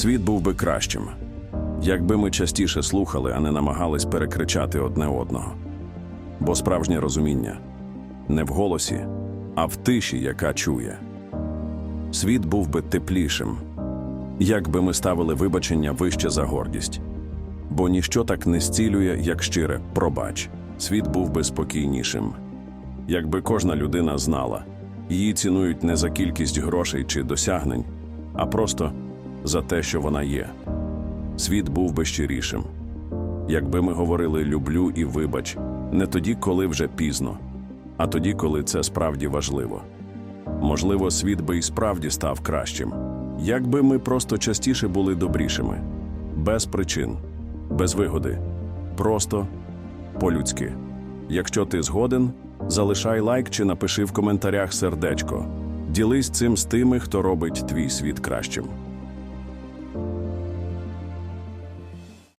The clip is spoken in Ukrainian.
Світ був би кращим, якби ми частіше слухали, а не намагались перекричати одне одного. Бо справжнє розуміння не в голосі, а в тиші, яка чує. Світ був би теплішим, якби ми ставили вибачення вище за гордість. Бо ніщо так не зцілює, як щире пробач. Світ був би спокійнішим. Якби кожна людина знала, її цінують не за кількість грошей чи досягнень, а просто за те, що вона є. Світ був би щирішим. Якби ми говорили люблю і вибач не тоді, коли вже пізно, а тоді, коли це справді важливо. Можливо, світ би і справді став кращим, якби ми просто частіше були добрішими, без причин, без вигоди, просто по-людськи. Якщо ти згоден, залишай лайк чи напиши в коментарях сердечко. Ділись цим з тими, хто робить твій світ кращим.